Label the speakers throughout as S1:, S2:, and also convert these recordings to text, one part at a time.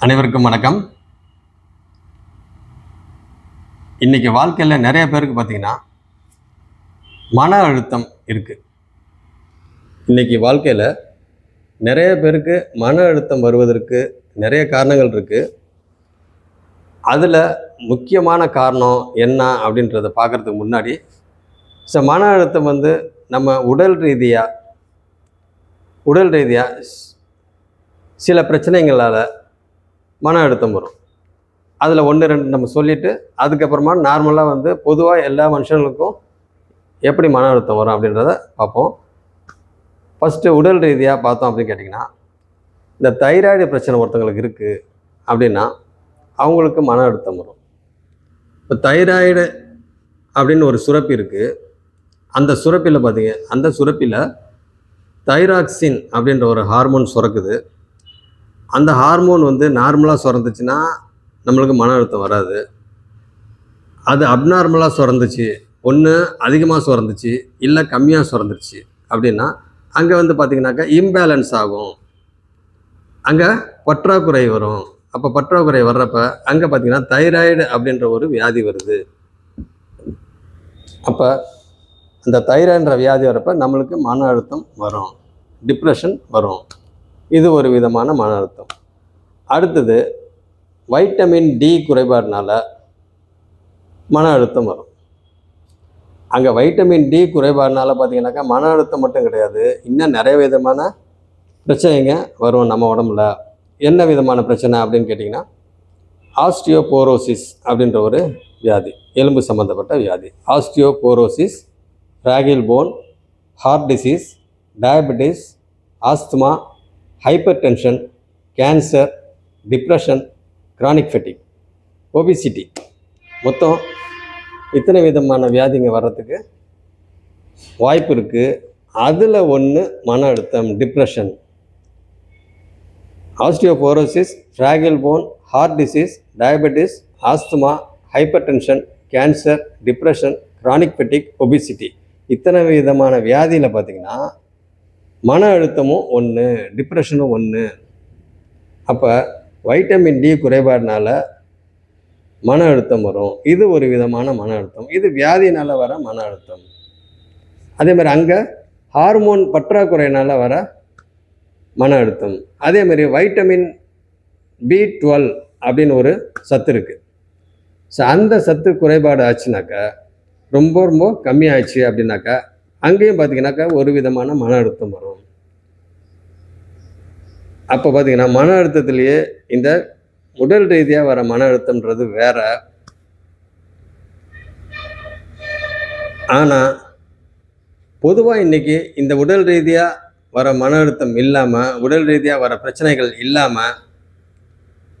S1: அனைவருக்கும் வணக்கம். இன்றைக்கி வாழ்க்கையில் நிறைய பேருக்கு பார்த்தீங்கன்னா மன அழுத்தம் இருக்குது இன்றைக்கி வாழ்க்கையில் நிறைய பேருக்கு மன அழுத்தம் வருவதற்கு நிறைய காரணங்கள் இருக்குது அதில் முக்கியமான காரணம் என்ன அப்படின்றத பார்க்குறதுக்கு முன்னாடி ஸோ மன அழுத்தம் வந்து நம்ம உடல் ரீதியாக உடல் ரீதியாக சில பிரச்சனைகளால் மன அழுத்தம் வரும். அதில் ஒன்று ரெண்டு நம்ம சொல்லிவிட்டு அதுக்கப்புறமா நார்மலாக வந்து பொதுவாக எல்லா மனுஷங்களுக்கும் எப்படி மன அழுத்தம் வரும் அப்படின்றத பார்ப்போம். ஃபஸ்ட்டு உடல் ரீதியாக பார்த்தோம் அப்படின்னு கேட்டிங்கன்னா இந்த தைராய்டு பிரச்சனை ஒருத்தங்களுக்கு இருக்குது அப்படின்னா அவங்களுக்கு மன அழுத்தம் வரும். இப்போ தைராய்டு அப்படின்னு ஒரு சுரப்பி இருக்குது அந்த சுரப்பியில் பார்த்தீங்க அந்த சுரப்பியில் தைராக்சின் அப்படின்ற ஒரு ஹார்மோன் சுரக்குது. அந்த ஹார்மோன் வந்து நார்மலாக சுரந்துச்சுன்னா நம்மளுக்கு மன அழுத்தம் வராது. அது அப்நார்மலாக சுரந்துச்சு. ஒன்று அதிகமாக சுரந்துச்சு. இல்லை கம்மியாக சுரந்துருச்சு. அப்படின்னா அங்கே வந்து பார்த்திங்கனாக்கா இம்பேலன்ஸ் ஆகும். அங்கே பற்றாக்குறை வரும். அப்போ பற்றாக்குறை வர்றப்ப அங்கே பார்த்திங்கன்னா தைராய்டு அப்படின்ற ஒரு வியாதி வருது. அப்போ அந்த தைராய்டுன்ற வியாதி வரப்ப நம்மளுக்கு மன அழுத்தம் வரும். டிப்ரெஷன் வரும். இது ஒரு விதமான மன அழுத்தம். அடுத்தது வைட்டமின் டி குறைபாடுனால மன அழுத்தம் வரும். அங்கே வைட்டமின் டி குறைபாடுனால பார்த்தீங்கன்னாக்கா மன அழுத்தம் மட்டும் கிடையாது. இன்னும் நிறைய விதமான பிரச்சனைங்க வரும் நம்ம உடம்புல. என்ன விதமான பிரச்சனை அப்படின்னு கேட்டிங்கன்னா ஆஸ்டியோபோரோசிஸ் அப்படின்ற ஒரு வியாதி எலும்பு சம்மந்தப்பட்ட வியாதி. Osteoporosis fragile bone heart disease diabetes asthma hypertension cancer depression chronic fatigue obesity மொத்தம் இத்தனை விதமான வியாதிங்க வர்றதுக்கு வாய்ப்பு இருக்குது அதில் ஒன்று மன அழுத்தம் depression osteoporosis fragile bone heart disease diabetes asthma hypertension cancer depression chronic fatigue obesity இத்தனை விதமான வியாதியில் பார்த்திங்கன்னா மன அழுத்தமும் ஒன்று டிப்ரெஷனும் ஒன்று அப்போ வைட்டமின் டி குறைபாடுனால மன அழுத்தம் வரும். இது ஒரு விதமான மன அழுத்தம். இது வியாதினால் வர மன அழுத்தம். அதே மாதிரி அங்கே ஹார்மோன் பற்றாக்குறையினால் வர மன அழுத்தம். அதே மாதிரி வைட்டமின் பி டுவெல் அப்படின்னு ஒரு சத்து இருக்குது ஸோ அந்த சத்து குறைபாடு ஆச்சுனாக்கா ரொம்ப ரொம்ப கம்மியாகிடுச்சு அப்படின்னாக்கா அங்கேயும் பார்த்தீங்கன்னாக்கா ஒரு விதமான மன அழுத்தம் வரும். அப்போ பார்த்தீங்கன்னா மன அழுத்தத்திலேயே இந்த உடல் ரீதியாக வர மன அழுத்தம்ன்றது வேற. ஆனால் பொதுவாக இன்றைக்கி இந்த உடல் ரீதியாக வர மன அழுத்தம் இல்லாமல் உடல் ரீதியாக வர பிரச்சனைகள் இல்லாமல்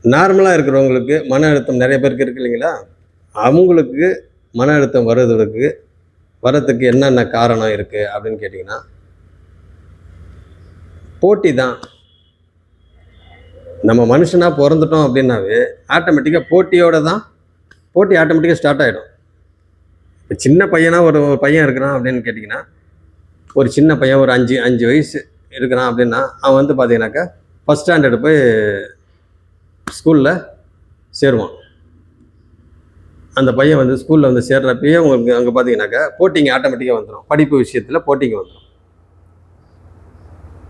S1: நார்மலாக இருக்கிறவங்களுக்கு மன அழுத்தம் நிறைய பேருக்கு இருக்கு இல்லைங்களா? அவங்களுக்கு மன அழுத்தம் வர்றதுக்கு வரத்துக்கு என்னென்ன காரணம் இருக்குது அப்படின்னு கேட்டிங்கன்னா போட்டி தான். நம்ம மனுஷனாக பிறந்துட்டோம் அப்படின்னாவே ஆட்டோமேட்டிக்காக போட்டியோட தான் போட்டி ஆட்டோமேட்டிக்காக ஸ்டார்ட் ஆகிடும் இப்போ சின்ன பையனாக ஒரு ஒரு பையன் இருக்கிறான் அப்படின்னு கேட்டிங்கன்னா ஒரு சின்ன பையன் ஒரு அஞ்சு அஞ்சு வயசு இருக்கிறான் அப்படின்னா அவன் வந்து பார்த்தீங்கன்னாக்கா ஃபஸ்ட் ஸ்டாண்டர்டு போய் ஸ்கூலில் சேருவான். அந்த பையன் வந்து ஸ்கூலில் வந்து சேர்றப்பயே உங்களுக்கு அங்கே பார்த்தீங்கன்னாக்கா போட்டிங்க ஆட்டோமேட்டிக்காக வந்துடும் படிப்பு விஷயத்தில் போட்டிங்க வந்துடும்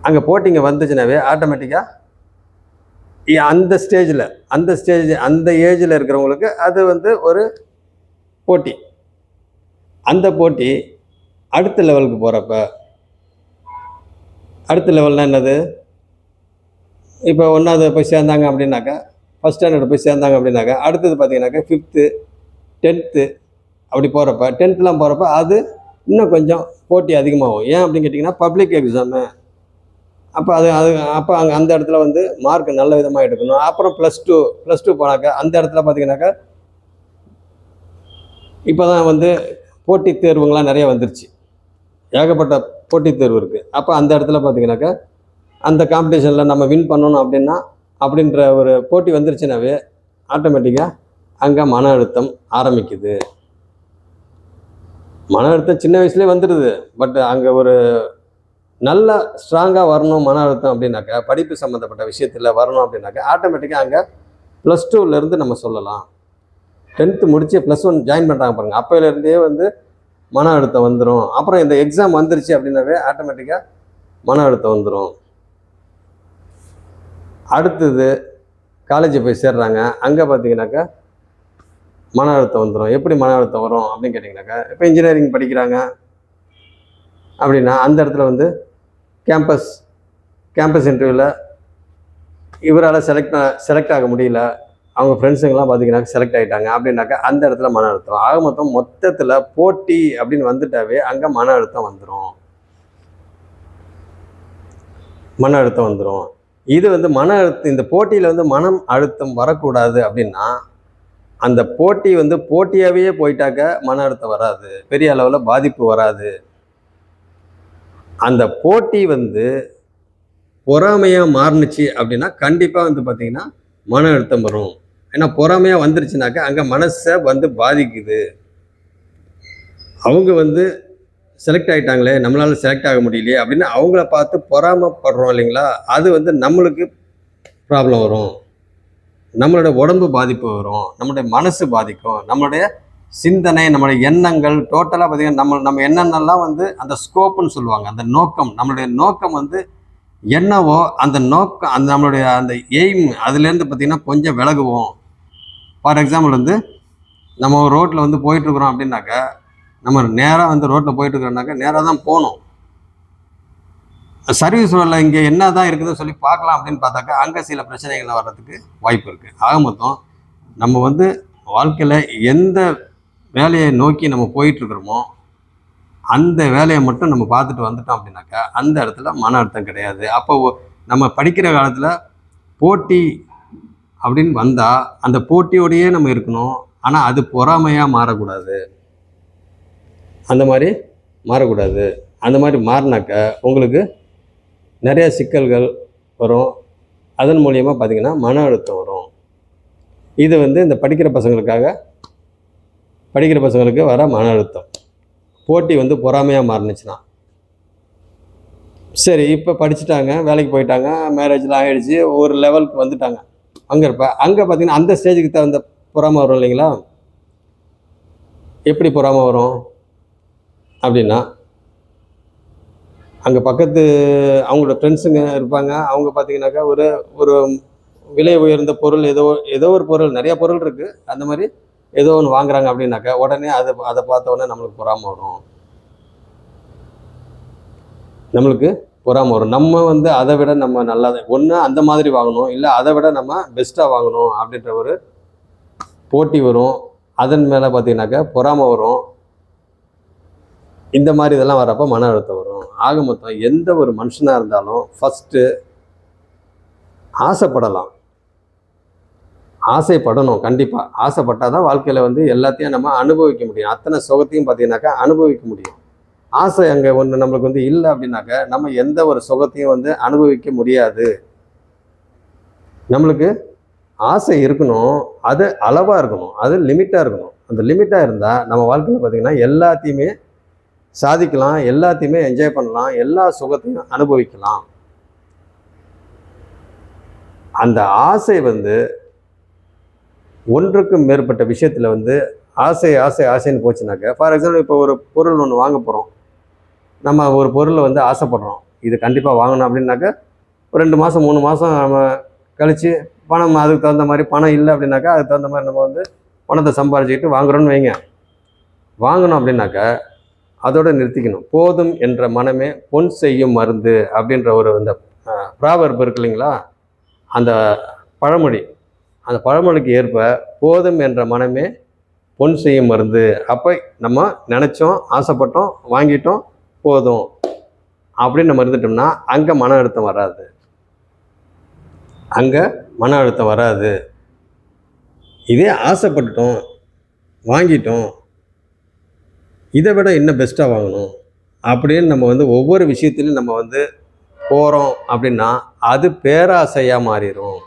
S1: அங்கே போட்டிங்க வந்துச்சுனாவே ஆட்டோமேட்டிக்காக அந்த ஸ்டேஜில் அந்த ஸ்டேஜ் அந்த ஏஜில் இருக்கிறவங்களுக்கு அது வந்து ஒரு போட்டி. அந்த போட்டி அடுத்த லெவலுக்கு போகிறப்ப அடுத்த லெவல்னால் என்னது? இப்போ ஒன்றாவது போய் சேர்ந்தாங்க அப்படின்னாக்கா ஃபஸ்ட் ஸ்டாண்டர்ட் போய் சேர்ந்தாங்க அப்படின்னாக்கா அடுத்தது பார்த்தீங்கன்னாக்கா ஃபிஃப்த்து டென்த்து அப்படி போகிறப்ப டென்த்துலாம் போகிறப்ப அது இன்னும் கொஞ்சம் போட்டி அதிகமாகும். ஏன் அப்படின்னு கேட்டிங்கன்னா பப்ளிக் எக்ஸாமு அப்போ அது அது அப்போ அங்கே அந்த இடத்துல வந்து மார்க் நல்ல விதமாக எடுக்கணும். அப்புறம் ப்ளஸ் டூ ப்ளஸ் டூ போனாக்கா அந்த இடத்துல பார்த்தீங்கன்னாக்கா இப்போ தான் வந்து போட்டித் தேர்வுங்களாம் நிறைய வந்துருச்சு. ஏகப்பட்ட போட்டித் தேர்வு இருக்குது அப்போ அந்த இடத்துல பார்த்தீங்கன்னாக்கா அந்த காம்படிஷனில் நம்ம வின் பண்ணணும் அப்படின்னா அப்படின்ற ஒரு போட்டி வந்துருச்சுனாவே ஆட்டோமேட்டிக்காக அங்கே மன அழுத்தம் ஆரம்பிக்குது. மன அழுத்தம் சின்ன வயசுலேயே வந்துடுது. பட் அங்கே ஒரு நல்ல ஸ்ட்ராங்காக வரணும் மன அழுத்தம் அப்படின்னாக்கா படிப்பு சம்மந்தப்பட்ட விஷயத்தில் வரணும் அப்படின்னாக்கா ஆட்டோமேட்டிக்காக அங்கே ப்ளஸ் டூவிலேருந்து நம்ம சொல்லலாம். டென்த்து முடித்து ப்ளஸ் ஒன் ஜாயின் பண்ணுறாங்க பாருங்கள் அப்போலேருந்தே வந்து மன அழுத்தம் வந்துடும் அப்புறம் இந்த எக்ஸாம் வந்துருச்சு அப்படின்னாவே ஆட்டோமேட்டிக்காக மன அழுத்தம் வந்துடும் அடுத்தது காலேஜ் போய் சேர்றாங்க. அங்கே பார்த்தீங்கன்னாக்கா மன அழுத்தம் வந்துடும் எப்படி மன அழுத்தம் வரும் அப்படின்னு கேட்டிங்கனாக்கா இப்போ இன்ஜினியரிங் படிக்கிறாங்க அப்படின்னா அந்த இடத்துல வந்து கேம்பஸ் கேம்பஸ் இன்டர்வியூவில் இவரால் செலக்ட் செலக்ட் ஆக முடியல. அவங்க ஃப்ரெண்ட்ஸுங்கெல்லாம் பார்த்தீங்கன்னா செலக்ட் ஆகிட்டாங்க அப்படின்னாக்கா அந்த இடத்துல மன அழுத்தம். ஆக மொத்தம் மொத்தத்தில் போட்டி அப்படின்னு வந்துட்டாவே அங்கே மன அழுத்தம் வந்துடும் மன அழுத்தம் வந்துடும் இது வந்து மன அழுத்தம் இந்த போட்டியில் வந்து மனம் அழுத்தம் வரக்கூடாது அப்படின்னா அந்த போட்டி வந்து போட்டியாகவே போயிட்டாக்க மன அழுத்தம் வராது. பெரிய அளவில் பாதிப்பு வராது. அந்த போட்டி வந்து பொறாமையாக மாறுனுச்சு அப்படின்னா கண்டிப்பாக வந்து பார்த்திங்கன்னா மன அழுத்தம் வரும். ஏன்னா பொறாமையாக வந்துருச்சுனாக்கா அங்கே மனசை வந்து பாதிக்குது. அவங்க வந்து செலக்ட் ஆகிட்டாங்களே நம்மளால் செலக்ட் ஆக முடியலையே அப்படின்னு அவங்கள பார்த்து பொறாமப்படுறோம் இல்லைங்களா? அது வந்து நம்மளுக்கு ப்ராப்ளம் வரும். நம்மளோட உடம்பு பாதிப்பு வரும் நம்மளுடைய மனசு பாதிக்கும் நம்மளுடைய சிந்தனை நம்மளுடைய எண்ணங்கள் டோட்டலாக பார்த்தீங்கன்னா நம்ம நம்ம என்னென்னலாம் வந்து அந்த ஸ்கோப்புன்னு சொல்லுவாங்க அந்த நோக்கம் நம்மளுடைய நோக்கம் வந்து என்னவோ அந்த நோக்கம் அந்த நம்மளுடைய அந்த எய்ம் அதுலேருந்து பார்த்திங்கன்னா கொஞ்சம் விலகுவோம். ஃபார் எக்ஸாம்பிள் வந்து நம்ம ரோட்டில் வந்து போயிட்டுருக்குறோம் அப்படின்னாக்கா நம்ம நேராக வந்து ரோட்டில் போயிட்டுருக்குறோம்னாக்கா நேராக தான் போகணும். சர்வீஸ் ரோடில் இங்கே என்ன தான் இருக்குதுன்னு சொல்லி பார்க்கலாம் அப்படின்னு பார்த்தாக்கா அங்கே சில பிரச்சனைகள் வர்றதுக்கு வாய்ப்பு இருக்குது ஆக மொத்தம் நம்ம வந்து வாழ்க்கையில் எந்த வேலையை நோக்கி நம்ம போயிட்டுருக்குறோமோ அந்த வேலையை மட்டும் நம்ம பார்த்துட்டு வந்துட்டோம் அப்படின்னாக்கா அந்த இடத்துல மன அழுத்தம் கிடையாது. அப்போ நம்ம படிக்கிற காலத்தில் போட்டி அப்படின்னு வந்தால் அந்த போட்டியோடையே நம்ம இருக்கணும். ஆனால் அது பொறாமையாக மாறக்கூடாது. அந்த மாதிரி மாறக்கூடாது. அந்த மாதிரி மாறினாக்க உங்களுக்கு நிறைய சிக்கல்கள் வரும். அதன் மூலியமாக பார்த்தீங்கன்னா மன அழுத்தம் வரும். இது வந்து இந்த படிக்கிற பசங்களுக்காக படிக்கிற பசங்களுக்கு வர மன அழுத்தம். போட்டி வந்து பொறாமையாக மாறினுச்சுன்னா. சரி இப்போ படிச்சுட்டாங்க வேலைக்கு போயிட்டாங்க மேரேஜ்லாம் ஆகிடுச்சு ஒரு லெவலுக்கு வந்துட்டாங்க. அங்கே இருப்ப அங்கே பார்த்தீங்கன்னா அந்த ஸ்டேஜுக்கு தகுந்த பொறாமை வரும் இல்லைங்களா? எப்படி பொறாமை வரும்? அப்படின்னா அங்கே பக்கத்து அவங்களோட ஃப்ரெண்ட்ஸுங்க இருப்பாங்க. அவங்க பார்த்தீங்கன்னாக்கா ஒரு ஒரு விலை உயர்ந்த பொருள் ஏதோ ஏதோ ஒரு பொருள் நிறைய பொருள் இருக்குது அந்த மாதிரி ஏதோ ஒன்று வாங்குறாங்க அப்படின்னாக்கா உடனே அதை அதை பார்த்த உடனே நம்மளுக்கு பொறாமை வரும். நம்மளுக்கு பொறாமை வரும். நம்ம வந்து அதை விட நம்ம நல்லா ஒன்று அந்த மாதிரி வாங்கணும் இல்லை அதை விட நம்ம பெஸ்ட்டாக வாங்கணும் அப்படின்ற ஒரு போட்டி வரும். அதன் மேலே பார்த்தீங்கன்னாக்கா பொறாமை வரும். இந்த மாதிரி இதெல்லாம் வரப்போ மன அழுத்தம் வரும். ஆக மொத்தம் எந்த ஒரு மனுஷனாக இருந்தாலும் ஃபஸ்ட்டு ஆசைப்படலாம். ஆசைப்படணும் கண்டிப்பாக ஆசைப்பட்டால் தான் வாழ்க்கையில் வந்து எல்லாத்தையும் நம்ம அனுபவிக்க முடியும். அத்தனை சுகத்தையும் பார்த்தீங்கன்னாக்கா அனுபவிக்க முடியும். ஆசை அங்கே ஒன்று நம்மளுக்கு வந்து இல்லை அப்படின்னாக்கா நம்ம எந்த ஒரு சுகத்தையும் வந்து அனுபவிக்க முடியாது. நம்மளுக்கு ஆசை இருக்கணும். அது அளவாக இருக்கணும். அது லிமிட்டாக இருக்கணும். அந்த லிமிட்டாக இருந்தால் நம்ம வாழ்க்கையில் பார்த்திங்கன்னா எல்லாத்தையுமே சாதிக்கலாம் எல்லாத்தையுமே என்ஜாய் பண்ணலாம் எல்லா சுகத்தையும் அனுபவிக்கலாம். அந்த ஆசை வந்து ஒன்றுக்கும் மேற்பட்ட விஷயத்தில் வந்து ஆசை ஆசை ஆசைன்னு போச்சுனாக்க ஃபார் எக்ஸாம்பிள் இப்போ ஒரு பொருள் ஒன்று வாங்க போகிறோம் நம்ம ஒரு பொருளை வந்து ஆசைப்படுறோம். இது கண்டிப்பாக வாங்கணும் அப்படின்னாக்க ஒரு ரெண்டு மாதம் மூணு மாதம் நம்ம கழித்து பணம் அதுக்கு தகுந்த மாதிரி பணம் இல்லை அப்படின்னாக்கா அதுக்கு தகுந்த மாதிரி நம்ம வந்து பணத்தை சம்பாரிச்சுக்கிட்டு வாங்குகிறோன்னு வைங்க. வாங்கணும் அப்படின்னாக்கா அதோட நிறுத்திக்கணும். போதும் என்ற மனமே பொன் செய்யும் மருந்து அப்படின்ற ஒரு அந்த ப்ராவர்ப் இருக்கு இல்லைங்களா? அந்த பழமொழி. அந்த பழமொழிக்கு ஏற்ப போதும் என்ற மனமே பொன் செய்யும் மருந்து. அப்போ நம்ம நினச்சோம் ஆசைப்பட்டோம் வாங்கிட்டோம் போதும். அப்படின்னு நம்ம இருந்துட்டோம்னா அங்கே மன அழுத்தம் வராது. அங்கே மன அழுத்தம் வராது. இதே ஆசைப்பட்டுட்டோம் வாங்கிட்டோம் இதை விட இன்னும் பெஸ்ட்டாக வாங்கணும். அப்படின்னு நம்ம வந்து ஒவ்வொரு விஷயத்துலையும் நம்ம வந்து போகிறோம் அப்படின்னா அது பேராசையாக மாறிடும்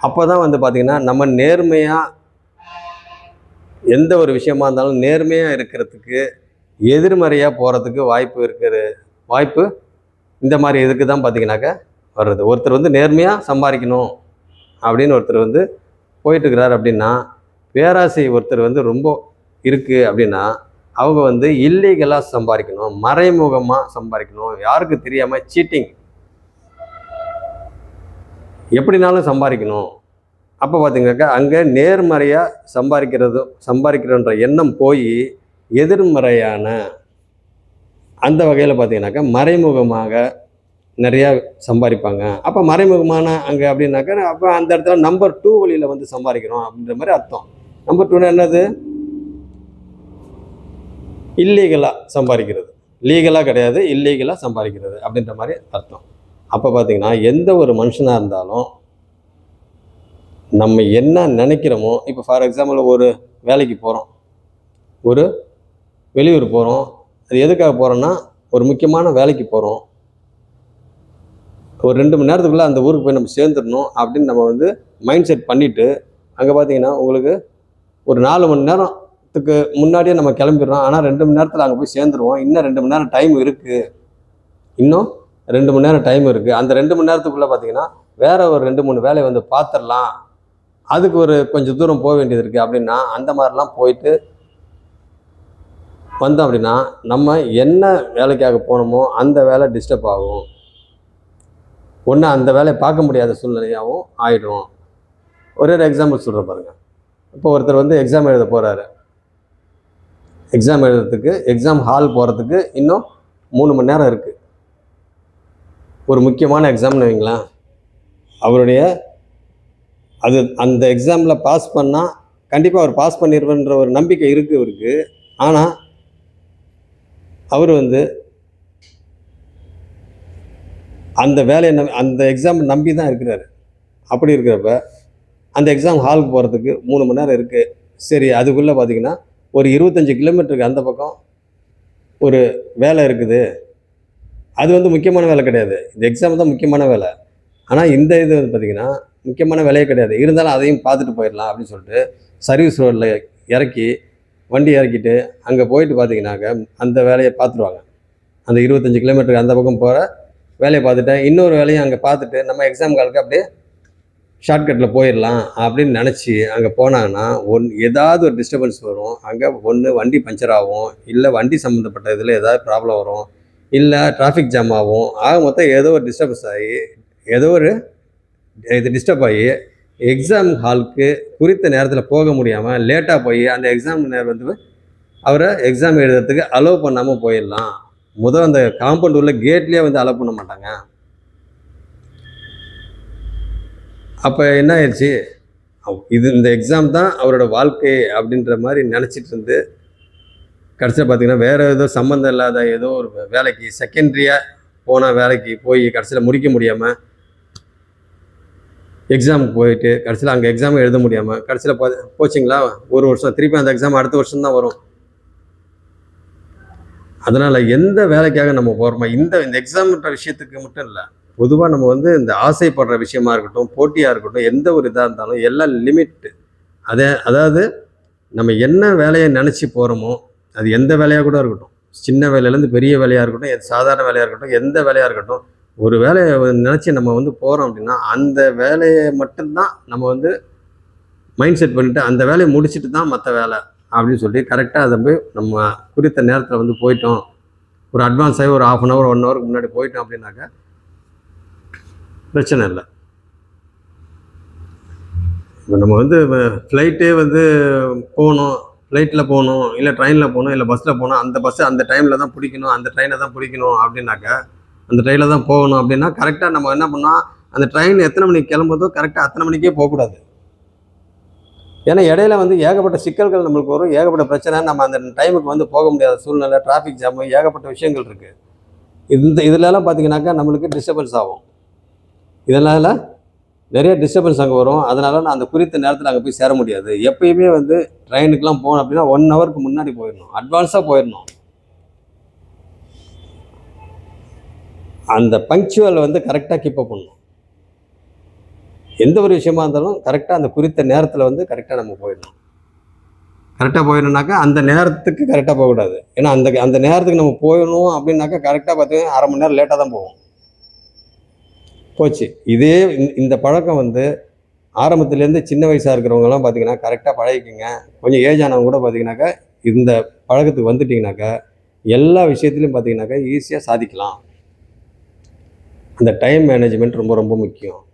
S1: அப்போ தான் வந்து பார்த்திங்கன்னா நம்ம நேர்மையாக எந்த ஒரு விஷயமா இருந்தாலும் நேர்மையாக இருக்கிறதுக்கு எதிர்மறையாக போகிறதுக்கு வாய்ப்பு இருக்கிற வாய்ப்பு இந்த மாதிரி இதுக்கு தான் பார்த்தீங்கன்னாக்க வர்றது. ஒருத்தர் வந்து நேர்மையாக சம்பாதிக்கணும் அப்படின்னு ஒருத்தர் வந்து போயிட்டுருக்கிறார் அப்படின்னா பேராசை ஒருத்தர் வந்து ரொம்ப இருக்குது அப்படின்னா அவங்க வந்து இல்லீகலாக சம்பாதிக்கணும் மறைமுகமாக சம்பாதிக்கணும். யாருக்கு தெரியாமல் சீட்டிங் எப்படினாலும் சம்பாதிக்கணும். அப்போ பார்த்திங்கனாக்கா அங்கே நேர்மறையாக சம்பாதிக்கிறதும் சம்பாதிக்கிறன்ற எண்ணம் போய் எதிர்மறையான அந்த வகையில் பார்த்தீங்கன்னாக்கா மறைமுகமாக நிறையா சம்பாதிப்பாங்க. அப்போ மறைமுகமான அங்கே அப்படின்னாக்கா அப்போ அந்த இடத்துல நம்பர் டூ வழியில் வந்து சம்பாதிக்கிறோம் அப்படின்ற மாதிரி அர்த்தம். நம்பர் டூனா என்னது? இல்லீகலாக சம்பாதிக்கிறது. லீகலாக கிடையாது இல்லீகலாக சம்பாதிக்கிறது அப்படின்ற மாதிரி அர்த்தம். அப்போ பார்த்தீங்கன்னா எந்த ஒரு மனுஷனாக இருந்தாலும் நம்ம என்ன நினைக்கிறோமோ இப்போ ஃபார் எக்ஸாம்பிள் ஒரு வேலைக்கு போகிறோம் ஒரு வெளியூர் போகிறோம் அது எதுக்காக போகிறோன்னா ஒரு முக்கியமான வேலைக்கு போகிறோம் ஒரு ரெண்டு மணி நேரத்துக்குள்ளே அந்த ஊருக்கு போய் நம்ம சேர்ந்துடணும் அப்படின்னு நம்ம வந்து மைண்ட் செட் பண்ணிவிட்டு அங்கே பார்த்தீங்கன்னா உங்களுக்கு ஒரு நாலு மணி நேரம் நேரத்துக்கு முன்னாடியே நம்ம கிளம்பிடுறோம். ஆனால் ரெண்டு மணி நேரத்தில் அங்கே போய் சேர்ந்துருவோம். இன்னும் ரெண்டு மணி நேரம் டைம் இருக்குது இன்னும் ரெண்டு மணி நேரம் டைம் இருக்குது அந்த ரெண்டு மணி நேரத்துக்குள்ளே பார்த்தீங்கன்னா வேற ஒரு ரெண்டு மூணு வேலையை வந்து பார்த்துடலாம் அதுக்கு ஒரு கொஞ்சம் தூரம் போக வேண்டியது இருக்குது அப்படின்னா அந்த மாதிரிலாம் போயிட்டு வந்தோம் அப்படின்னா நம்ம என்ன வேலைக்காக போனோமோ அந்த வேலை டிஸ்டர்ப் ஆகும். ஒன்று அந்த வேலையை பார்க்க முடியாத சூழ்நிலையாகவும் ஆயிடும். ஒரே ஒரு எக்ஸாம்பிள் சொல்கிறேன் பாருங்கள் இப்போ ஒருத்தர் வந்து எக்ஸாம் எழுத போகிறாரு எக்ஸாம் எழுதுறதுக்கு எக்ஸாம் ஹால் போகிறதுக்கு இன்னும் மூணு மணி நேரம் இருக்குது ஒரு முக்கியமான எக்ஸாம்னு வைங்களேன். அவருடைய அது அந்த எக்ஸாமில் பாஸ் பண்ணால் கண்டிப்பாக அவர் பாஸ் பண்ணிடுவேன்ற ஒரு நம்பிக்கை இருக்குது அவருக்கு ஆனால் அவர் வந்து அந்த வேலையை நம்பி அந்த எக்ஸாம் நம்பி தான் இருக்கிறாரு. அப்படி இருக்கிறப்ப அந்த எக்ஸாம் ஹாலுக்கு போகிறதுக்கு மூணு மணி நேரம் இருக்குது சரி அதுக்குள்ளே பார்த்தீங்கன்னா ஒரு இருபத்தஞ்சி கிலோமீட்டருக்கு அந்த பக்கம் ஒரு வேலை இருக்குது. அது வந்து முக்கியமான வேலை கிடையாது. இந்த எக்ஸாம் தான் முக்கியமான வேலை. ஆனால் இந்த இது வந்து பார்த்திங்கன்னா முக்கியமான வேலையே கிடையாது. இருந்தாலும் அதையும் பார்த்துட்டு போயிடலாம் அப்படின்னு சொல்லிட்டு சர்வீஸ் ரோட்டில் இறக்கி வண்டி இறக்கிட்டு அங்கே போயிட்டு பார்த்தீங்கன்னாக்க அந்த வேலையை பார்த்துருவாங்க. அந்த இருபத்தஞ்சி கிலோமீட்டருக்கு அந்த பக்கம் போகிற வேலையை பார்த்துட்டேன். இன்னொரு வேலையும் அங்கே பார்த்துட்டு நம்ம எக்ஸாம் காலுக்கு அப்படியே ஷார்ட்கட்டில் போயிடலாம் அப்படின்னு நினச்சி அங்கே போனாங்கன்னா ஒன் ஏதாவது ஒரு டிஸ்டர்பன்ஸ் வரும். அங்கே ஒன்று வண்டி பஞ்சர் ஆகும். இல்லை வண்டி சம்மந்தப்பட்ட இதில் ஏதாவது ப்ராப்ளம் வரும். இல்லை டிராஃபிக் ஜாம் ஆகும். ஆக மொத்தம் ஏதோ ஒரு டிஸ்டர்பன்ஸ் ஆகி ஏதோ ஒரு இது டிஸ்டர்ப் ஆகி எக்ஸாம் ஹாலுக்கு குறித்த நேரத்தில் போக முடியாமல் லேட்டாக போய் அந்த எக்ஸாம் நேரம் வந்து அவரை எக்ஸாம் எழுதுறதுக்கு அலோவ் பண்ணாமல் போயிடலாம் முதல் அந்த காம்பவுண்ட் உள்ள கேட்லேயே வந்து அலோவ் பண்ண மாட்டாங்க. அப்போ என்ன ஆயிடுச்சு? அவ்- இது இந்த எக்ஸாம் தான் அவரோட வாழ்க்கை அப்படின்ற மாதிரி நினச்சிட்டு இருந்து கடைசியில் பார்த்தீங்கன்னா வேறு ஏதோ சம்மந்தம் இல்லாத ஏதோ ஒரு வேலைக்கு செகண்ட்ரியாக போனால் வேலைக்கு போய் கடைசியில் முடிக்க முடியாமல் எக்ஸாமுக்கு போயிட்டு கடைசியில் அங்கே எக்ஸாம் எழுத முடியாமல் கடைசியில் போ போச்சிங்களா? ஒரு வருஷம் திருப்பி அந்த எக்ஸாம் அடுத்த வருஷம் தான் வரும். அதனால் எந்த வேலைக்காக நம்ம போகிறோமோ இந்த இந்த எக்ஸாம்ன்ற விஷயத்துக்கு மட்டும் இல்லை பொதுவாக நம்ம வந்து இந்த ஆசைப்படுற விஷயமா இருக்கட்டும் போட்டியாக இருக்கட்டும் எந்த ஒரு இதாக இருந்தாலும் எல்லாம் லிமிட்டு. அதே அதாவது நம்ம என்ன வேலையை நினச்சி போகிறோமோ அது எந்த வேலையாக கூட இருக்கட்டும். சின்ன வேலையிலேருந்து பெரிய வேலையாக இருக்கட்டும் எது சாதாரண வேலையாக இருக்கட்டும் எந்த வேலையாக இருக்கட்டும் ஒரு வேலையை நினச்சி நம்ம வந்து போகிறோம் அப்படின்னா அந்த வேலையை மட்டும்தான் நம்ம வந்து மைண்ட் செட் பண்ணிவிட்டு அந்த வேலையை முடிச்சுட்டு தான் மற்ற வேலை அப்படின்னு சொல்லி கரெக்டாக அதை போய் நம்ம குறித்த நேரத்தில் வந்து போயிட்டோம். ஒரு அட்வான்ஸாகி ஒரு ஆஃப் அன் ஹவர் ஒன் ஹவருக்கு முன்னாடி போயிட்டோம் அப்படின்னாக்கா பிரச்சனை இல்லை. இப்போ நம்ம வந்து ஃப்ளைட்டே வந்து போகணும் ஃப்ளைட்டில் போகணும் இல்லை ட்ரெயினில் போகணும் இல்லை பஸ்ஸில் போகணும் அந்த பஸ்ஸை அந்த டைமில் தான் பிடிக்கணும் அந்த ட்ரெயினை தான் பிடிக்கணும் அப்படின்னாக்கா அந்த ட்ரெயினில் தான் போகணும் அப்படின்னா கரெக்டாக நம்ம என்ன பண்ணோம் அந்த ட்ரெயின் எத்தனை மணிக்கு கிளம்புதோ கரெக்டாக அத்தனை மணிக்கே போகக்கூடாது. ஏன்னா இடையில வந்து ஏகப்பட்ட சிக்கல்கள் நம்மளுக்கு வரும் ஏகப்பட்ட பிரச்சனை நம்ம அந்த டைமுக்கு வந்து போக முடியாத சூழ்நிலை டிராஃபிக் ஜாமு ஏகப்பட்ட விஷயங்கள் இருக்குது இந்த இதுலலாம் பார்த்தீங்கன்னாக்கா நம்மளுக்கு டிஸ்டர்பன்ஸ் ஆகும். இதனால் நிறைய டிஸ்டர்பன்ஸ் அங்கே வரும். அதனால் நான் அந்த குறித்த நேரத்தில் அங்கே போய் சேர முடியாது. எப்பயுமே வந்து ட்ரெயினுக்குலாம் போகணும் அப்படின்னா ஒன் ஹவருக்கு முன்னாடி போயிடணும். அட்வான்ஸாக போயிடணும். அந்த பங்க்சுவல் வந்து கரெக்டாக கீப்பப் பண்ணணும். எந்த ஒரு விஷயமா இருந்தாலும் கரெக்டாக அந்த குறித்த நேரத்தில் வந்து கரெக்டாக நம்ம போயிடணும். கரெக்டாக போயிடணும்னாக்கா அந்த நேரத்துக்கு கரெக்டாக போகக்கூடாது. ஏன்னா அந்த அந்த நேரத்துக்கு நம்ம போயிடணும் அப்படின்னாக்கா கரெக்டாக பார்த்தீங்கன்னா அரை மணி நேரம் லேட்டாக தான் போவோம். போச்சு. இதே இந்த- இந்த பழக்கம் வந்து ஆரம்பத்துலேருந்து சின்ன வயசாக இருக்கிறவங்கலாம் பார்த்தீங்கன்னா கரெக்டாக பழகிக்கிங்க. கொஞ்சம் ஏஜ் ஆனவங்க கூட பார்த்தீங்கன்னாக்கா இந்த பழக்கத்துக்கு வந்துட்டிங்கனாக்கா எல்லா விஷயத்துலையும் பார்த்தீங்கன்னாக்கா ஈஸியாக சாதிக்கலாம். அந்த டைம் மேனேஜ்மெண்ட் ரொம்ப ரொம்ப முக்கியம்.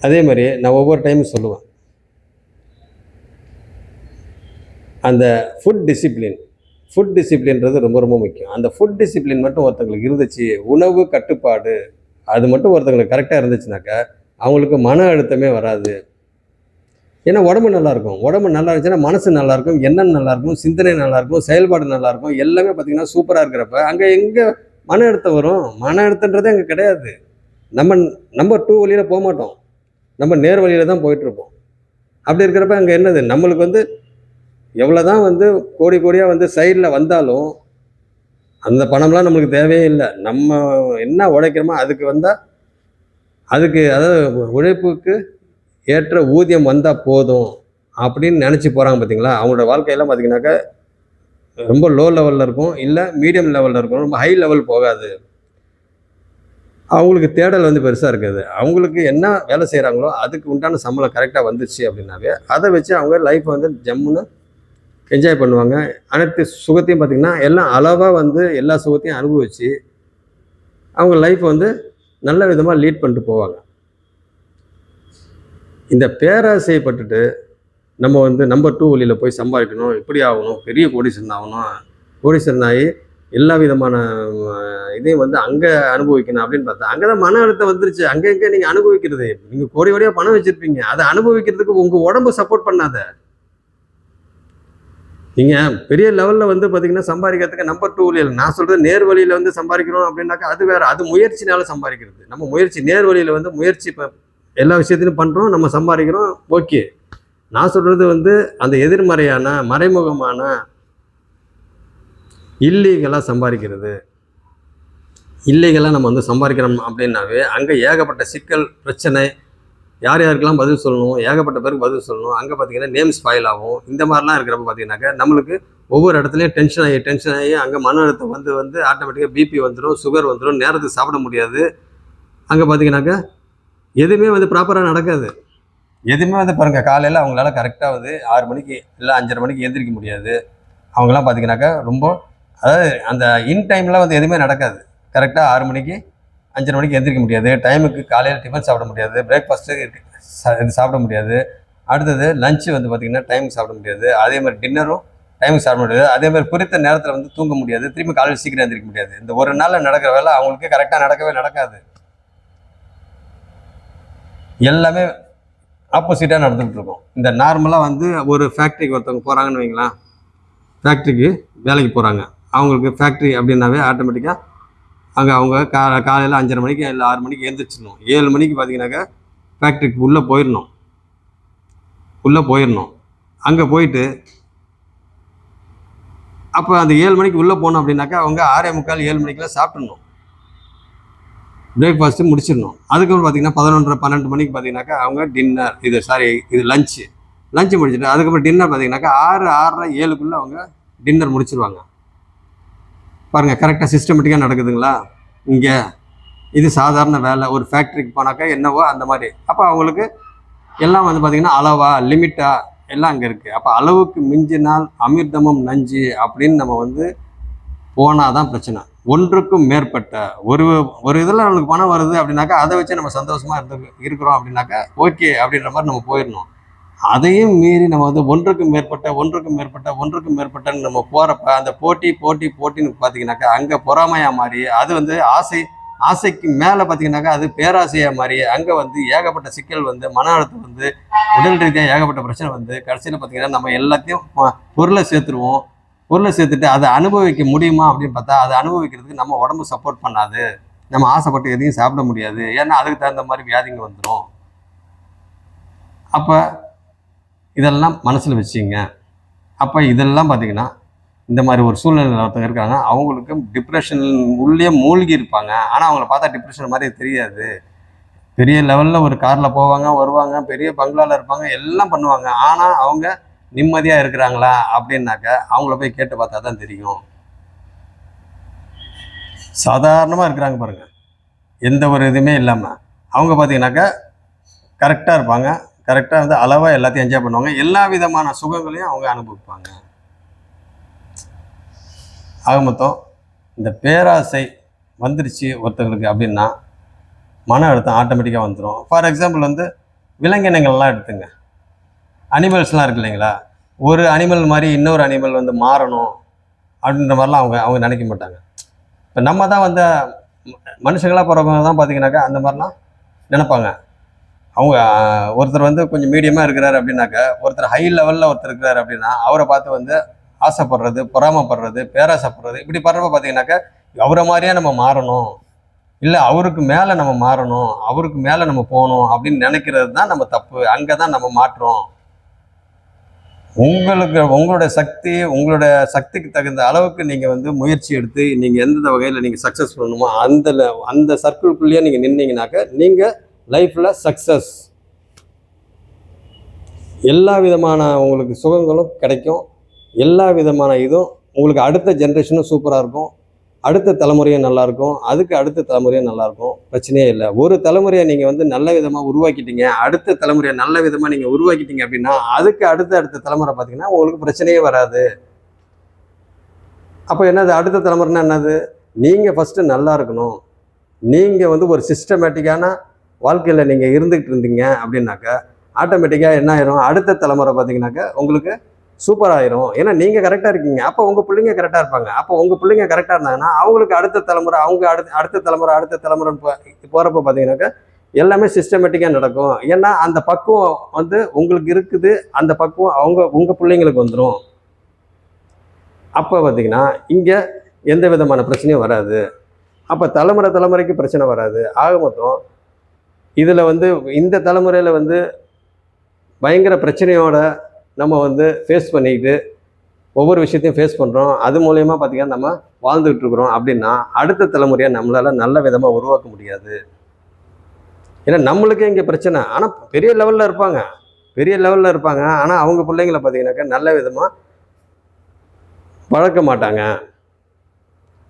S1: அதே மாதிரி நான் ஒவ்வொரு டைமும் சொல்லுவேன். அந்த ஃபுட் டிசிப்ளின் ஃபுட் டிசிப்ளின்றது ரொம்ப ரொம்ப முக்கியம். அந்த ஃபுட் டிசிப்ளின் மட்டும் ஒருத்தங்களுக்கு இருந்துச்சு உணவு கட்டுப்பாடு அது மட்டும் ஒருத்தங்களுக்கு கரெக்டாக இருந்துச்சுனாக்கா அவங்களுக்கு மன அழுத்தமே வராது. ஏன்னா உடம்பு நல்லாயிருக்கும். உடம்பு நல்லா இருந்துச்சுன்னா மனசு நல்லாயிருக்கும் எண்ணம் நல்லாயிருக்கும் சிந்தனை நல்லாயிருக்கும் செயல்பாடு நல்லாயிருக்கும் எல்லாமே பார்த்திங்கன்னா சூப்பராக இருக்கிறப்ப அங்கே எங்கே மன அழுத்தம் வரும்? மன அழுத்தன்றதே அங்கே கிடையாது. நம்ம நம்பர் டூ வழியில் போக மாட்டோம் நம்ம நேர் வழியில் தான் போயிட்டுருப்போம் அப்படி இருக்கிறப்ப அங்கே என்னது? நம்மளுக்கு வந்து எவ்வளோ தான் வந்து கோடி கோடியாக வந்து சைடில் வந்தாலும் அந்த பணம்லாம் நம்மளுக்கு தேவையே இல்லை. நம்ம என்ன உழைக்கிறோமோ அதுக்கு வந்தால் அதுக்கு அதாவது உழைப்புக்கு ஏற்ற ஊதியம் வந்தால் போதும் அப்படின்னு நினச்சி போகிறாங்க பார்த்தீங்களா அவங்களோட வாழ்க்கையெல்லாம் பார்த்தீங்கன்னாக்கா ரொம்ப லோ லெவலில் இருக்கும். இல்லை மீடியம் லெவலில் இருக்கும். ரொம்ப ஹை லெவல் போகாது. அவங்களுக்கு தேடல் வந்து பெருசாக இருக்காது. அவங்களுக்கு என்ன வேலை செய்கிறாங்களோ அதுக்கு உண்டான சம்பளம் கரெக்டாக வந்துச்சு அப்படின்னாவே அதை வச்சு அவங்க லைஃப் வந்து ஜம்முன்னு என்ஜாய் பண்ணுவாங்க. அனைத்து சுகத்தையும் பார்த்திங்கன்னா எல்லாம் அளவாக வந்து எல்லா சுகத்தையும் அனுபவித்து அவங்க லைஃப் வந்து நல்ல விதமாக லீட் பண்ணிட்டு போவாங்க. இந்த பேராசைப்பட்டுட்டு நம்ம வந்து நம்பர் டூ வழியில் போய் சம்பாதிக்கணும் இப்படி ஆகணும் பெரிய கோடீஸ்வரன் ஆகணும் கோடீஸ்வரன் ஆகி எல்லா விதமான இதையும் வந்து அங்கே அனுபவிக்கணும் அப்படின்னு பார்த்தா அங்கே தான் மன அழுத்தம் வந்துருச்சு. அங்கே எங்கே நீங்கள் அனுபவிக்கிறது? நீங்கள் கோடி கோடியாக பணம் வச்சுருப்பீங்க. அதை அனுபவிக்கிறதுக்கு உங்கள் உடம்பு சப்போர்ட் பண்ணாத. நீங்கள் பெரிய லெவலில் வந்து பார்த்தீங்கன்னா சம்பாதிக்கிறதுக்கு நம்பர் டூ வழியில் நான் சொல்கிறது நேர் வழியில் வந்து சம்பாதிக்கணும் அப்படின்னாக்கா அது வேறு அது முயற்சினால சம்பாதிக்கிறது. நம்ம முயற்சி நேர் வழியில் வந்து முயற்சி இப்போ எல்லா விஷயத்திலும் பண்ணுறோம் நம்ம சம்பாதிக்கிறோம் ஓகே நான் சொல்கிறது வந்து அந்த எதிர்மறையான மறைமுகமான இல்லீகலாக சம்பாதிக்கிறது. இல்லீகலாக நம்ம வந்து சம்பாதிக்கிறோம் அப்படின்னாவே அங்கே ஏகப்பட்ட சிக்கல் பிரச்சனை யார் யாருக்கெல்லாம் பதில் சொல்லணும் ஏகப்பட்ட பேருக்கு பதில் சொல்லணும் அங்கே பார்த்தீங்கன்னா நேம் ஸ்பாயில் ஆகும். இந்த மாதிரிலாம் இருக்கிறப்ப பார்த்தீங்கன்னாக்கா நம்மளுக்கு ஒவ்வொரு இடத்துலையும் டென்ஷன் ஆகி டென்ஷன் ஆகி அங்கே மன அழுத்தம் வந்து வந்து ஆட்டோமேட்டிக்காக பிபி வந்துடும் சுகர் வந்துடும் நேரத்துக்கு சாப்பிட முடியாது. அங்கே பார்த்தீங்கன்னாக்கா எதுவுமே வந்து ப்ராப்பராக நடக்காது. எதுவுமே வந்து பாருங்கள் காலையில் அவங்களால கரெக்டாக வந்து ஆறு மணிக்கு இல்லை அஞ்சரை மணிக்கு எந்திரிக்க முடியாது. அவங்களாம் பார்த்தீங்கன்னாக்கா ரொம்ப அதாவது அந்த இன் டைமில் வந்து எதுவுமே நடக்காது. கரெக்டாக ஆறு மணிக்கு அஞ்சரை மணிக்கு எந்திரிக்க முடியாது. டைமுக்கு காலையில் டிஃபன் சாப்பிட முடியாது. பிரேக்ஃபாஸ்ட்டு இது சாப்பிட முடியாது. அடுத்தது லஞ்சு வந்து பார்த்திங்கன்னா டைமுக்கு சாப்பிட முடியாது. அதே மாதிரி டின்னரும் டைமுக்கு சாப்பிட முடியாது. அதே மாதிரி குறித்த நேரத்தில் வந்து தூங்க முடியாது. திரும்பி காலையில் சீக்கிரம் எந்திரிக்க முடியாது. இந்த ஒரு நாளில் நடக்கிற வேலை அவங்களுக்கு கரெக்டாக நடக்கவே நடக்காது. எல்லாமே ஆப்போசிட்டாக நடந்துகிட்டு இருக்கும். இந்த நார்மலாக வந்து ஒரு ஃபேக்ட்ரிக்கு ஒருத்தவங்க போகிறாங்கன்னு வைங்களேன். ஃபேக்ட்ரிக்கு வேலைக்கு போகிறாங்க அவங்களுக்கு ஃபேக்ட்ரி அப்படின்னாவே ஆட்டோமேட்டிக்காக அங்கே அவங்க கா காலையில் அஞ்சரை மணிக்கு இல்லை ஆறு மணிக்கு எழுந்திரிச்சிடணும் ஏழு மணிக்கு பார்த்தீங்கன்னாக்கா ஃபேக்ட்ரிக்கு உள்ளே போயிடணும். உள்ளே போயிடணும். அங்கே போயிட்டு அப்போ அந்த ஏழு மணிக்கு உள்ளே போனோம் அப்படின்னாக்கா அவங்க ஆறே முக்கால் ஏழு மணிக்கெலாம் சாப்பிட்ணும் பிரேக்ஃபாஸ்ட்டு முடிச்சிடணும். அதுக்கப்புறம் பார்த்தீங்கன்னா பதினொன்றரை பன்னெண்டு மணிக்கு பார்த்தீங்கன்னாக்கா அவங்க டின்னர் இது சாரி இது லஞ்சு லஞ்சு முடிச்சுட்டு அதுக்கப்புறம் டின்னர் பார்த்தீங்கன்னாக்கா ஆறு ஆறரை ஏழுக்குள்ளே அவங்க டின்னர் முடிச்சிருவாங்க. பாருங்கள் கரெக்டாக சிஸ்டமேட்டிக்காக நடக்குதுங்களா? இங்கே இது சாதாரண வேலை ஒரு ஃபேக்ட்ரிக்கு போனாக்கா என்னவோ அந்த மாதிரி. அப்போ அவங்களுக்கு எல்லாம் வந்து பார்த்திங்கன்னா அளவா லிமிட்டா எல்லாம் அங்கே இருக்குது அப்போ அளவுக்கு மிஞ்சினால் அமிர்தமும் நஞ்சு அப்படின்னு நம்ம வந்து போனால் தான் பிரச்சனை. ஒன்றுக்கும் மேற்பட்ட ஒரு ஒரு இதில் நம்மளுக்கு பணம் வருது அப்படின்னாக்கா அதை வச்சு நம்ம சந்தோஷமாக இருந்து இருக்கிறோம் அப்படின்னாக்கா ஓகே அப்படின்ற மாதிரி நம்ம போயிடணும். அதையும் மீறி நம்ம வந்து ஒன்றுக்கும் மேற்பட்ட ஒன்றுக்கும் மேற்பட்ட ஒன்றுக்கும் மேற்பட்டன்னு நம்ம போகிறப்ப அந்த போட்டி போட்டி போட்டின்னு பார்த்தீங்கன்னாக்கா அங்கே பொறாமையாக மாறி அது வந்து ஆசை ஆசைக்கு மேலே பார்த்தீங்கன்னாக்கா அது பேராசையாக மாறி அங்கே வந்து ஏகப்பட்ட சிக்கல் வந்து மன அழுத்தம் வந்து உடல் ரீதியாக ஏகப்பட்ட பிரச்சனை வந்து கடைசியில் பார்த்தீங்கன்னா நம்ம எல்லாத்தையும் பொருளை சேர்த்துருவோம். பொருளை சேர்த்துட்டு அதை அனுபவிக்க முடியுமா அப்படின்னு பார்த்தா அதை அனுபவிக்கிறதுக்கு நம்ம உடம்பு சப்போர்ட் பண்ணாது. நம்ம ஆசைப்பட்டு எதையும் சாப்பிட முடியாது. ஏன்னா அதுக்கு தகுந்த மாதிரி வியாதிங்க வந்துடும் அப்போ இதெல்லாம் மனசில் வச்சுங்க. அப்போ இதெல்லாம் பார்த்தீங்கன்னா இந்த மாதிரி ஒரு சூழ்நிலையில் ஒருத்தங்க இருக்காங்க அவங்களுக்கு டிப்ரெஷன் உள்ளே மூழ்கி இருப்பாங்க. ஆனால் அவங்கள பார்த்தா டிப்ரெஷன் மாதிரி தெரியாது. பெரிய லெவலில் ஒரு காரில் போவாங்க வருவாங்க பெரிய பங்களாவில் இருப்பாங்க எல்லாம் பண்ணுவாங்க. ஆனால் அவங்க நிம்மதியாக இருக்கிறாங்களா அப்படின்னாக்க அவங்கள போய் கேட்டு பார்த்தா தான் தெரியும். சாதாரணமாக இருக்கிறாங்க பாருங்கள் எந்த ஒரு இதுவுமே இல்லாமல் அவங்க பார்த்தீங்கன்னாக்கா கரெக்டாக இருப்பாங்க. கரெக்டாக வந்து அளவாக எல்லாத்தையும் என்ஜாய் பண்ணுவாங்க. எல்லா விதமான சுகங்களையும் அவங்க அனுபவிப்பாங்க. ஆக மொத்தம் இந்த பேராசை வந்துருச்சு ஒருத்தங்களுக்கு அப்படின்னா மன அழுத்தம் ஆட்டோமேட்டிக்காக வந்துடும் ஃபார் எக்ஸாம்பிள் வந்து விலங்கினங்கள்லாம் எடுத்துங்க. அனிமல்ஸ்லாம் இருக்கு இல்லைங்களா? ஒரு அனிமல் மாதிரி இன்னொரு அனிமல் வந்து மாறணும் அப்படின்ற மாதிரிலாம் அவங்க அவங்க நினைக்க மாட்டாங்க. இப்போ நம்ம தான் வந்து மனுஷங்களாக போகிறவங்க தான் பார்த்தீங்கன்னாக்கா அந்த மாதிரிலாம் நினைப்பாங்க. அவங்க ஒருத்தர் வந்து கொஞ்சம் மீடியமாக இருக்கிறாரு அப்படின்னாக்கா ஒருத்தர் ஹை லெவலில் ஒருத்தர் இருக்கிறாரு அப்படின்னா அவரை பார்த்து வந்து ஆசைப்படுறது பொறாமைப்படுறது பேராசைப்படுறது இப்படி படுறப்ப பார்த்தீங்கன்னாக்கா அவரை மாதிரியே நம்ம மாறணும். இல்லை அவருக்கு மேலே நம்ம மாறணும் அவருக்கு மேலே நம்ம போகணும் அப்படின்னு நினைக்கிறது தான் நம்ம தப்பு. அங்கே தான் நம்ம மாற்றோம். உங்களுக்கு உங்களோட சக்தி உங்களோட சக்திக்கு தகுந்த அளவுக்கு நீங்கள் வந்து முயற்சி எடுத்து நீங்கள் எந்தெந்த வகையில் நீங்கள் சக்ஸஸ் பண்ணணுமோ அந்த அந்த சர்க்கிள்குள்ளேயே நீங்கள் நின்னீங்கனாக்க நீங்கள் லைஃப்பில் சக்ஸஸ் எல்லா விதமான உங்களுக்கு சுகங்களும் கிடைக்கும். எல்லா விதமான இதுவும் உங்களுக்கு அடுத்த ஜென்ரேஷனும் சூப்பராக இருக்கும். அடுத்த தலைமுறையும் நல்லாயிருக்கும் அதுக்கு அடுத்த தலைமுறையும் நல்லாயிருக்கும் பிரச்சனையே இல்லை. ஒரு தலைமுறையை நீங்கள் வந்து நல்ல விதமாக உருவாக்கிட்டீங்க. அடுத்த தலைமுறையை நல்ல விதமாக நீங்கள் உருவாக்கிட்டீங்க அப்படின்னா அதுக்கு அடுத்த அடுத்த தலைமுறை பார்த்தீங்கன்னா உங்களுக்கு பிரச்சனையே வராது. அப்போ என்னது? அடுத்த தலைமுறைனா என்னது? நீங்கள் ஃபஸ்ட்டு நல்லா இருக்கணும். நீங்கள் வந்து ஒரு சிஸ்டமேட்டிக்கான வாழ்க்கையில் நீங்கள் இருந்துகிட்டு இருந்தீங்க அப்படின்னாக்கா ஆட்டோமேட்டிக்காக என்ன ஆயிரும்? அடுத்த தலைமுறை பார்த்தீங்கன்னாக்கா உங்களுக்கு சூப்பர் ஆயிரும். ஏன்னா நீங்கள் கரெக்டாக இருக்கீங்க. அப்போ உங்கள் பிள்ளைங்க கரெக்டாக இருப்பாங்க. அப்போ உங்கள் பிள்ளைங்க கரெக்டாக இருந்தாங்கன்னா அவங்களுக்கு அடுத்த தலைமுறை அவங்க அடுத்த அடுத்த தலைமுறை அடுத்த தலைமுறை போகிறப்ப பார்த்தீங்கன்னாக்கா எல்லாமே சிஸ்டமேட்டிக்காக நடக்கும். ஏன்னா அந்த பக்குவம் வந்து உங்களுக்கு இருக்குது. அந்த பக்குவம் அவங்க உங்கள் பிள்ளைங்களுக்கு வந்துடும் அப்போ பார்த்தீங்கன்னா இங்கே எந்த விதமான பிரச்சனையும் வராது. அப்போ தலைமுறை தலைமுறைக்கு பிரச்சனை வராது. ஆக மொத்தம் இதில் வந்து இந்த தலைமுறையில் வந்து பயங்கர பிரச்சனையோட நம்ம வந்து ஃபேஸ் பண்ணிக்கிட்டு ஒவ்வொரு விஷயத்தையும் ஃபேஸ் பண்ணுறோம் அது மூலயமா பார்த்திங்கன்னா நம்ம வாழ்ந்துகிட்டு இருக்கிறோம் அப்படின்னா அடுத்த தலைமுறையை நம்மளால் நல்ல விதமாக உருவாக்க முடியாது. ஏன்னா நம்மளுக்கே இங்கே பிரச்சனை. ஆனால் பெரிய லெவலில் இருப்பாங்க. பெரிய லெவலில் இருப்பாங்க. ஆனால் அவங்க பிள்ளைங்களை பார்த்தீங்கன்னாக்கா நல்ல விதமாக வளர்க்க மாட்டாங்க.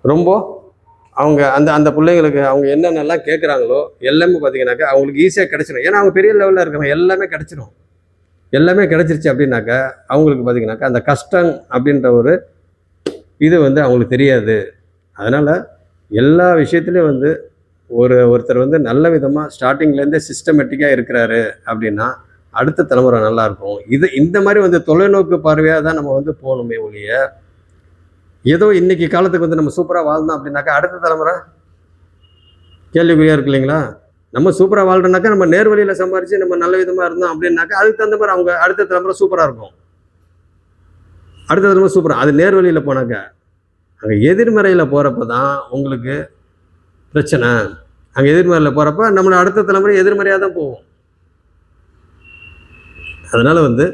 S1: ரொம்ப அவங்க அந்த அந்த பிள்ளைங்களுக்கு அவங்க என்னென்னலாம் கேட்குறாங்களோ எல்லாமே பார்த்தீங்கன்னாக்கா அவங்களுக்கு ஈஸியாக கிடச்சிடும் ஏன்னா அவங்க பெரிய லெவலில் இருக்கிறவங்க எல்லாமே கிடச்சிடும் எல்லாமே கிடச்சிருச்சு அப்படின்னாக்கா அவங்களுக்கு பார்த்தீங்கன்னாக்கா அந்த கஷ்டம் அப்படின்ற ஒரு இது வந்து அவங்களுக்கு தெரியாது. அதனால் எல்லா விஷயத்துலையும் வந்து ஒரு ஒருத்தர் வந்து நல்ல விதமாக ஸ்டார்டிங்லேருந்தே சிஸ்டமேட்டிக்காக இருக்கிறாரு அப்படின்னா அடுத்த தலைமுறை நல்லா இருக்கும். இது இந்த மாதிரி வந்து தொலைநோக்கு பார்வையாக தான் நம்ம வந்து போகணுமே ஒழிய ஏதோ இன்றைக்கி காலத்துக்கு வந்து நம்ம சூப்பராக வாழ்ந்தோம் அப்படின்னாக்கா அடுத்த தலைமுறை கேள்விக்குறியாக இருக்கு இல்லைங்களா? நம்ம சூப்பராக வாழ்கிறோம்னாக்கா நம்ம நேர்வழியில் சம்பாரித்து நம்ம நல்ல விதமாக இருந்தோம் அப்படின்னாக்கா அதுக்கு தகுந்த மாதிரி அவங்க அடுத்த தலைமுறை சூப்பராக இருக்கும். அடுத்த தலைமுறை சூப்பராக அது நேர்வழியில் போனாக்கா அங்கே எதிர்மறையில் போகிறப்ப தான் உங்களுக்கு பிரச்சனை. அங்கே எதிர்மறையில் போகிறப்ப நம்மளை அடுத்த தலைமுறை எதிர்மறையாக தான் போகும். அதனால் வந்து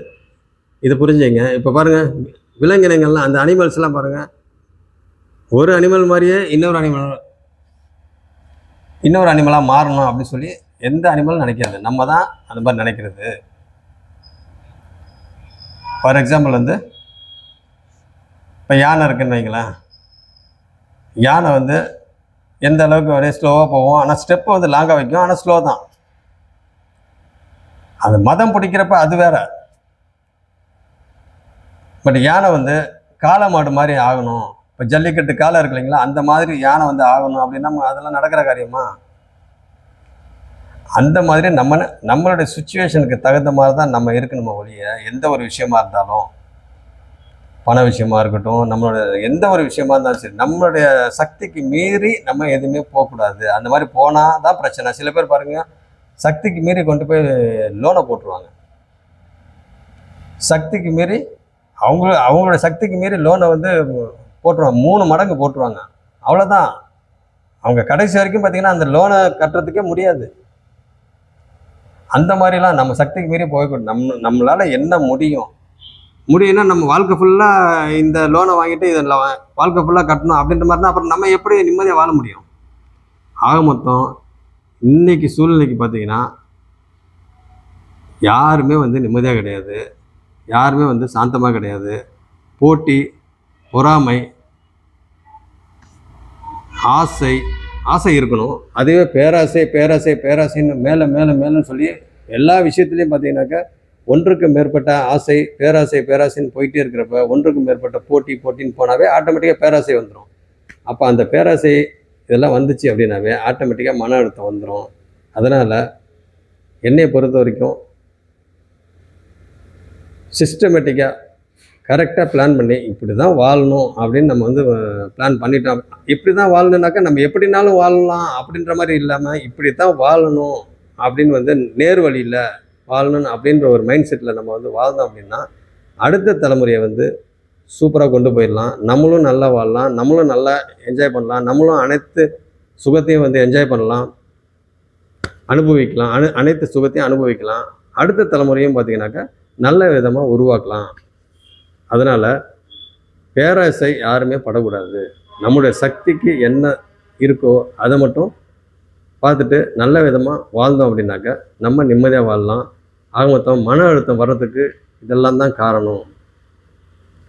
S1: இதை புரிஞ்சுங்க. இப்போ பாருங்கள் விலங்கினங்கள்லாம் அந்த அனிமல்ஸ்லாம் பாருங்கள் ஒரு அனிமல் மாதிரியே இன்னொரு அனிமல் இன்னொரு அனிமலாக மாறணும் அப்படின்னு சொல்லி எந்த அனிமலும் நினைக்காது. நம்ம தான் அந்த மாதிரி நினைக்கிறது. ஃபார் எக்ஸாம்பிள் வந்து இப்போ யானை இருக்குன்னு வைங்களேன். யானை வந்து எந்த அளவுக்கு ஒரே ஸ்லோவாக போகும். ஆனால் ஸ்டெப்பை வந்து லாங்காக வைக்கும். ஆனால் ஸ்லோ தான். அது மதம் பிடிக்கிறப்ப அது வேற. பட் யானை வந்து காளை மாடு மாதிரி ஆகணும். இப்போ ஜல்லிக்கட்டு காலம் இருக்கு இல்லைங்களா? அந்த மாதிரி யானை வந்து ஆகணும் அப்படின்னா நம்ம அதெல்லாம் நடக்கிற காரியமா? அந்த மாதிரி நம்ம நம்மளுடைய சுச்சுவேஷனுக்கு தகுந்த மாதிரி தான் நம்ம இருக்கணுமா ஒழிய எந்த ஒரு விஷயமா இருந்தாலும் பண விஷயமா இருக்கட்டும் நம்மளோட எந்த ஒரு விஷயமா இருந்தாலும் சரி நம்மளுடைய சக்திக்கு மீறி நம்ம எதுவுமே போகக்கூடாது. அந்த மாதிரி போனால் தான் பிரச்சனை. சில பேர் பாருங்க சக்திக்கு மீறி கொண்டு போய் லோனை போட்டுருவாங்க. சக்திக்கு மீறி அவங்க அவங்களோட சக்திக்கு மீறி லோனை வந்து போட்டுருவாங்க மூணு மடங்கு போட்டுருவாங்க. அவ்வளோதான் அவங்க கடைசி வரைக்கும் பார்த்தீங்கன்னா அந்த லோனை கட்டுறதுக்கே முடியாது. அந்த மாதிரிலாம் நம்ம சக்திக்கு மீறி போய்க்கூடாது நம்ம நம்மளால் என்ன முடியும்? முடியும்னா நம்ம வாழ்க்கை ஃபுல்லாக இந்த லோனை வாங்கிட்டு இதில் வாழ்க்கை ஃபுல்லாக கட்டணும் அப்படின்ற மாதிரினா அப்புறம் நம்ம எப்படி நிம்மதியாக வாழ முடியும்? ஆக மொத்தம் இன்னைக்கு சூழ்நிலைக்கு பார்த்தீங்கன்னா யாருமே வந்து நிம்மதியாக கிடையாது. யாருமே வந்து சாந்தமாக கிடையாது. போட்டி பொறாமை ஆசை ஆசை இருக்கணும். அதுவே பேராசை பேராசை பேராசைன்னு மேலே மேலே மேலேன்னு சொல்லி எல்லா விஷயத்துலையும் பார்த்தீங்கன்னாக்கா ஒன்றுக்கு மேற்பட்ட ஆசை பேராசை பேராசைன்னு போயிட்டே இருக்கிறப்ப ஒன்றுக்கு மேற்பட்ட போட்டி போட்டின்னு போனாவே ஆட்டோமேட்டிக்காக பேராசை வந்துடும் அப்போ அந்த பேராசை இதெல்லாம் வந்துச்சு அப்படின்னாவே ஆட்டோமேட்டிக்காக மன அழுத்தம் வந்துடும் அதனால் என்னையை பொறுத்த வரைக்கும் சிஸ்டமேட்டிக்காக கரெக்டாக பிளான் பண்ணி இப்படி தான் வாழணும் அப்படின்னு நம்ம வந்து பிளான் பண்ணிட்டோம். இப்படி தான் வாழணுனாக்கா நம்ம எப்படினாலும் வாழலாம் அப்படின்ற மாதிரி இல்லாமல் இப்படி தான் வாழணும் அப்படின்னு வந்து நேர் வழியில் வாழணும் அப்படின்ற ஒரு மைண்ட் செட்டில் நம்ம வந்து வாழ்ந்தோம் அப்படின்னா அடுத்த தலைமுறையை வந்து சூப்பராக கொண்டு போயிடலாம். நம்மளும் நல்லா வாழலாம். நம்மளும் நல்லா என்ஜாய் பண்ணலாம். நம்மளும் அனைத்து சுகத்தையும் வந்து என்ஜாய் பண்ணலாம். அனுபவிக்கலாம். அனு அனைத்து சுகத்தையும் அனுபவிக்கலாம். அடுத்த தலைமுறையும் பார்த்திங்கனாக்கா நல்ல விதமாக உருவாக்கலாம். அதனால் பேராசை யாருமே படக்கூடாது. நம்முடைய சக்திக்கு என்ன இருக்கோ அதை மட்டும் பார்த்துட்டு நல்ல விதமாக வாழ்ந்தோம் அப்படின்னாக்கா நம்ம நிம்மதியாக வாழலாம். ஆக மொத்தம் மன அழுத்தம் வர்றதுக்கு இதெல்லாம் தான் காரணம்.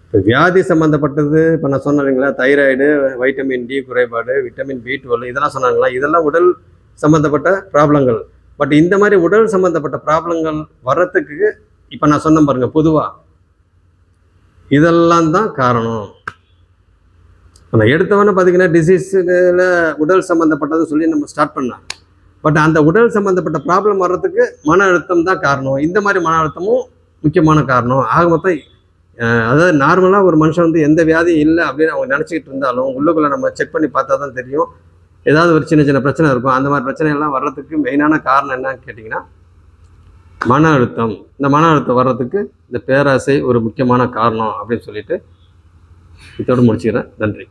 S1: இப்போ வியாதி சம்மந்தப்பட்டது இப்போ நான் சொன்னேன் தைராய்டு வைட்டமின் டி குறைபாடு விட்டமின் பி டுவெல் இதெல்லாம் சொன்னாங்களா? இதெல்லாம் உடல் சம்மந்தப்பட்ட ப்ராப்ளங்கள். பட் இந்த மாதிரி உடல் சம்மந்தப்பட்ட ப்ராப்ளங்கள் வர்றதுக்கு இப்போ நான் சொன்னேன் பாருங்கள் பொதுவாக இதெல்லாம் தான் காரணம். நம்ம எடுத்தவொடனே பார்த்தீங்கன்னா டிசீஸில் உடல் சம்மந்தப்பட்டது சொல்லி நம்ம ஸ்டார்ட் பண்ணலாம். பட் அந்த உடல் சம்மந்தப்பட்ட ப்ராப்ளம் வர்றதுக்கு மன அழுத்தம் தான் காரணம். இந்த மாதிரி மன அழுத்தமும் முக்கியமான காரணம். ஆக மொத்தம் அதாவது நார்மலாக ஒரு மனுஷன் வந்து எந்த வியாதியும் இல்லை அப்படின்னு அவங்க நினச்சிக்கிட்டு இருந்தாலும் உள்ளுக்குள்ளே நம்ம செக் பண்ணி பார்த்தா தான் தெரியும். ஏதாவது ஒரு சின்ன சின்ன பிரச்சனை இருக்கும். அந்த மாதிரி பிரச்சனை எல்லாம் வர்றதுக்கு மெயினான காரணம் என்னன்னு கேட்டிங்கன்னா மன அழுத்தம். இந்த மன அழுத்தம் வர்றதுக்கு இந்த பேராசை ஒரு முக்கியமான காரணம் அப்படின்னு சொல்லிட்டு இதோடு முடிச்சுக்கிறேன். நன்றி.